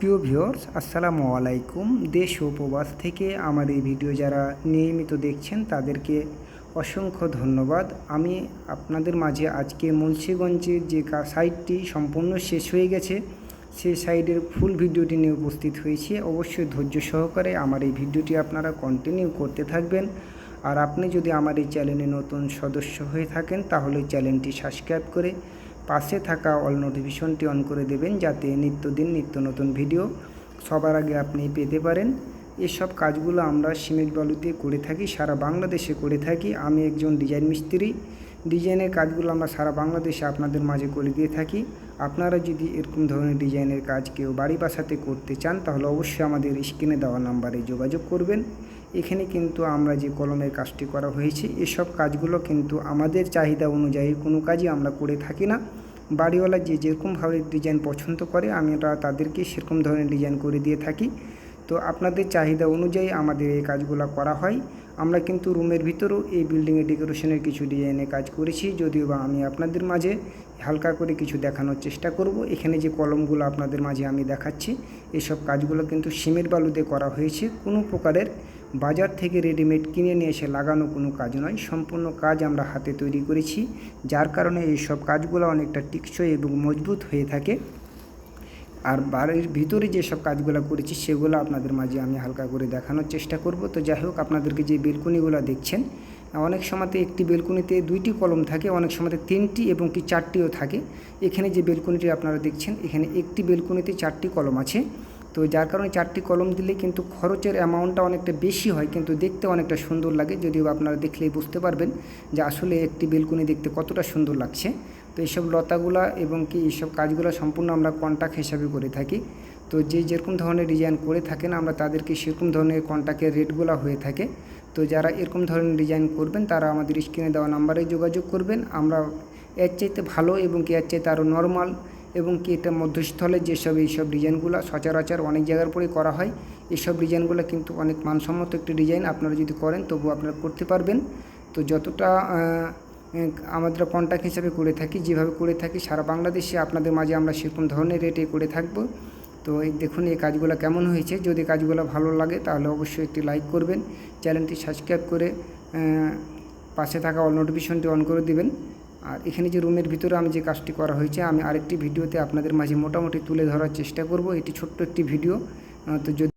প্রিয় ভিউয়ার্স, আসসালামু আলাইকুম। দেশ ও প্রবাস থেকে আমার এই ভিডিও যারা নিয়মিত দেখছেন, তাদেরকে অসংখ্য ধন্যবাদ। আমি আপনাদের মাঝে আজকে মুন্সীগঞ্জের যে সাইটটি সম্পূর্ণ শেষ হয়ে গেছে সেই সাইডের ফুল ভিডিওটি নিয়ে উপস্থিত হয়েছি। অবশ্যই ধৈর্য সহকারে আমার এই ভিডিওটি আপনারা কন্টিনিউ করতে থাকবেন। আর আপনি যদি আমার এই চ্যানেলে নতুন সদস্য হয়ে থাকেন, তাহলে চ্যানেলটি সাবস্ক্রাইব করে পাশে থাকা অল নোটিফিকেশনটি অন করে দেবেন যাতে নিত্যদিন নিত্য নতুন ভিডিও সবার আগে আপনি পেতে পারেন। এসব কাজগুলো আমরা সিমেন্ট বালু দিয়ে করে থাকি, সারা বাংলাদেশে করে থাকি। আমি একজন ডিজাইন মিস্ত্রি। ডিজাইনের কাজগুলো আমরা সারা বাংলাদেশে আপনাদের মাঝে করে দিয়ে থাকি। আপনারা যদি এরকম ধরনের ডিজাইনের কাজ কেউ বাড়ি বাসাতে করতে চান, তাহলে অবশ্যই আমাদের স্ক্রিনে দেওয়া নাম্বারে যোগাযোগ করবেন। এখানে কিন্তু আমরা যে কলমের কাজটি করা হয়েছে, এসব কাজগুলো কিন্তু আমাদের চাহিদা অনুযায়ী কোনো কাজই আমরা করে থাকি না। বাড়িওয়ালা যে যেরকমভাবে ডিজাইন পছন্দ করে আমরা তাদেরকে সেরকম ধরনের ডিজাইন করে দিয়ে থাকি। তো আপনাদের চাহিদা অনুযায়ী আমাদের এই কাজগুলো করা হয়। আমরা কিন্তু রুমের ভিতরেও এই বিল্ডিংয়ের ডেকোরেশনের কিছু ডিজাইনের কাজ করেছি, যদিও বা আমি আপনাদের মাঝে হালকা করে কিছু দেখানোর চেষ্টা করব। এখানে যে কলমগুলো আপনাদের মাঝে আমি দেখাচ্ছি, এসব কাজগুলো কিন্তু সিমের বালুতে করা হয়েছে। কোনো প্রকারের বাজার থেকে রেডিমেড কিনে নিয়ে এসে লাগানো কোনো কাজ নয়, সম্পূর্ণ কাজ আমরা হাতে তৈরি করেছি, যার কারণে এইসব কাজগুলো অনেকটা টিকসই এবং মজবুত হয়ে থাকে। আর বাড়ির ভিতরে যেসব কাজগুলো করেছি, সেগুলো আপনাদের মাঝে আমি হালকা করে দেখানোর চেষ্টা করব। তো যাই হোক, আপনাদেরকে যে বেলকুনিগুলো দেখছেন, অনেক সময়তে একটি বেলকুনিতে দুইটি কলম থাকে, অনেক সময়তে তিনটি এবং কি চারটিও থাকে। এখানে যে বেলকুনিটি আপনারা দেখছেন, এখানে একটি বেলকুনিতে চারটি কলম আছে। তো যার কারণে চারটি কলম দিলে কিন্তু খরচের অ্যামাউন্টটা অনেকটা বেশি হয়, কিন্তু দেখতে অনেকটা সুন্দর লাগে। যদিও আপনারা দেখলেই বুঝতে পারবেন যে আসলে একটি বেলকুনি দেখতে কতটা সুন্দর লাগছে। তো এইসব লতাগুলা এবং কি এইসব কাজগুলো সম্পূর্ণ আমরা কন্ট্যাক্ট হিসাবে করে থাকি। তো যে যেরকম ধরনের ডিজাইন করে থাকেন, আমরা তাদেরকে সেরকম ধরনের কন্ট্যাক্টের রেটগুলো হয়ে থাকে। তো যারা এরকম ধরনের ডিজাইন করবেন, তারা আমাদের স্ক্রিনে দেওয়া নাম্বারে যোগাযোগ করবেন। আমরা এর চাইতে ভালো এবং কি এর চাইতে আরও নর্মাল এবং কি এটা মধ্যস্থলে যেসব এইসব ডিজাইনগুলো সচরাচর অনেক জায়গার পরেই করা হয় এইসব ডিজাইনগুলো কিন্তু অনেক মানসম্মত একটি ডিজাইন আপনারা যদি করেন তবু আপনারা করতে পারবেন। তো যতটা আমাদের কন্ট্যাক্ট হিসাবে করে থাকি, যেভাবে করে থাকি, সারা বাংলাদেশে আপনাদের মাঝে আমরা সেরকম ধরনের রেটে করে থাকব। তো এই দেখুন এই কাজগুলো কেমন হয়েছে, যদি কাজগুলো ভালো লাগে তাহলে অবশ্যই একটি লাইক করবেন, চ্যানেলটি সাবস্ক্রাইব করে পাশে থাকা অল নোটিফিকেশনটি অন করে দিবেন। আর এখানে যে রুমের ভিতরে আমি যে কাজটি করা হয়েছে, আমি আরেকটি ভিডিওতে আপনাদের মাঝে মোটামুটি তুলে ধরার চেষ্টা করব। এটি ছোট্ট একটি ভিডিও তো যদি